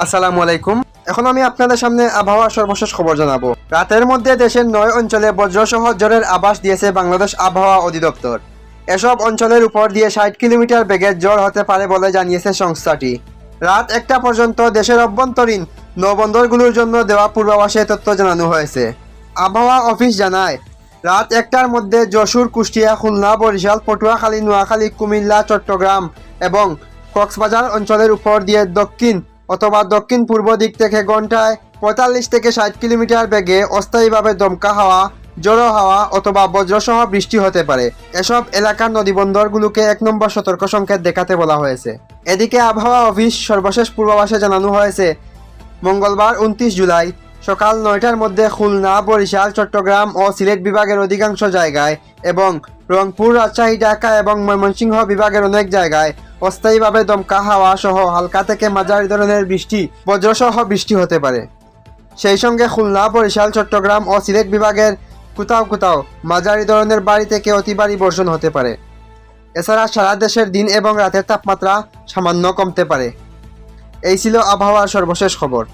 আসসালামু আলাইকুম। এখন আমি আপনাদের সামনে আবহাওয়ার সর্বশেষ খবর জানাব। রাতের মধ্যে দেশের নয় অঞ্চলে বজ্রসহ জ্বরের আবাস দিয়েছে বাংলাদেশ আবহাওয়া অধিদপ্তর। এসব অঞ্চলের উপর দিয়ে ষাট কিলোমিটার বেগের জ্বর হতে পারে বলে জানিয়েছে সংস্থাটি। রাত একটা পর্যন্ত দেশের অভ্যন্তরীণ নৌবন্দরগুলোর জন্য দেওয়া পূর্বাভাসে তথ্য জানানো হয়েছে। আবহাওয়া অফিস জানায়, রাত একটার মধ্যে যশোর, কুষ্টিয়া, খুলনা, বরিশাল, পটুয়াখালী, নোয়াখালী, কুমিল্লা, চট্টগ্রাম এবং কক্সবাজার অঞ্চলের উপর দিয়ে দক্ষিণ অথবা দক্ষিণ পূর্ব দিক থেকে ঘন্টায় পঁয়তাল্লিশ থেকে ষাট কিলোমিটার বেগে অস্থায়ীভাবে দমকা হাওয়া, জড়ো হাওয়া অথবা বজ্রসহ বৃষ্টি হতে পারে। এসব এলাকার নদীবন্দরগুলোকে এক নম্বর সতর্ক সংকেত দেখাতে বলা হয়েছে। এদিকে আবহাওয়া অফিস সর্বশেষ পূর্বাভাসে জানানো হয়েছে, মঙ্গলবার উনত্রিশ জুলাই সকাল নয়টার মধ্যে খুলনা, বরিশাল, চট্টগ্রাম ও সিলেট বিভাগের অধিকাংশ জায়গায় এবং রংপুর, রাজশাহী, ঢাকা এবং ময়মনসিংহ বিভাগের অনেক জায়গায় অস্থায়ীভাবে দমকা হাওয়া সহ হালকা থেকে মাঝারি ধরনের বৃষ্টি, বজ্রসহ বৃষ্টি হতে পারে। সেই সঙ্গে খুলনা, বরিশাল, চট্টগ্রাম ও সিলেট বিভাগের কোথাও কোথাও মাঝারি ধরনের বাড়ি থেকে অতি বর্ষণ হতে পারে। এছাড়া সারা দেশের দিন এবং রাতের তাপমাত্রা সামান্য কমতে পারে। এই ছিল আবহাওয়ার সর্বশেষ খবর।